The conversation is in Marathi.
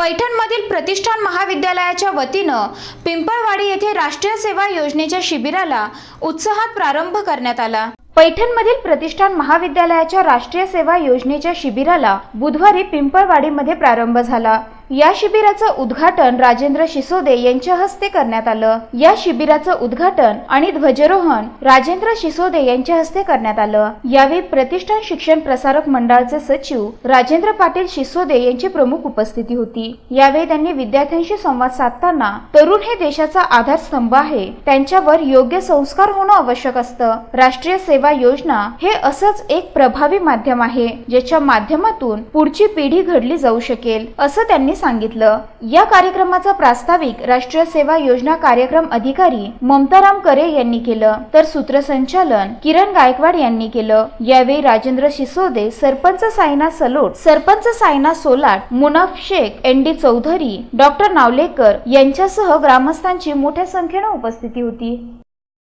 पैठणमधील प्रतिष्ठान महाविद्यालयाच्या वतीनं पिंपळवाडी येथे राष्ट्रीय सेवा योजनेच्या शिबिराला उत्साहात प्रारंभ करण्यात आला. पैठणमधील प्रतिष्ठान महाविद्यालयाच्या राष्ट्रीय सेवा योजनेच्या शिबिराला बुधवारी पिंपळवाडीमध्ये प्रारंभ झाला. या शिबिराचं उद्घाटन राजेंद्र शिसोदे यांच्या हस्ते करण्यात आलं. या शिबिराचं उद्घाटन आणि ध्वजारोहण राजेंद्र शिसोदे यांच्या हस्ते करण्यात आलं. यावेळी प्रतिष्ठान शिक्षण प्रसारक मंडळाचे सचिव राजेंद्र पाटील शिसोदे यांची प्रमुख उपस्थिती होती. यावेळी त्यांनी विद्यार्थ्यांशी संवाद साधताना तरुण हे देशाचा आधारस्तंभ आहे त्यांच्यावर योग्य संस्कार होणं आवश्यक असतं. राष्ट्रीय सेवा योजना हे असंच एक प्रभावी माध्यम आहे ज्याच्या माध्यमातून पुढची पिढी घडली जाऊ शकेल असं त्यांनी सांगितलं या कार्यक्रमाचा प्रास्ताविक राष्ट्रीय सेवा योजना कार्यक्रम अधिकारी ममताराम करे यांनी केलं. तर सूत्रसंचालन किरण गायकवाड यांनी केलं. यावेळी Rajendra Shisode sarpanch Saina Salot sarpanch Saina Solat Munaf Shaikh N D Chaudhari doctor Navalekar यांच्यासह ग्रामस्थांची मोठ्या संख्येनं उपस्थिती होती.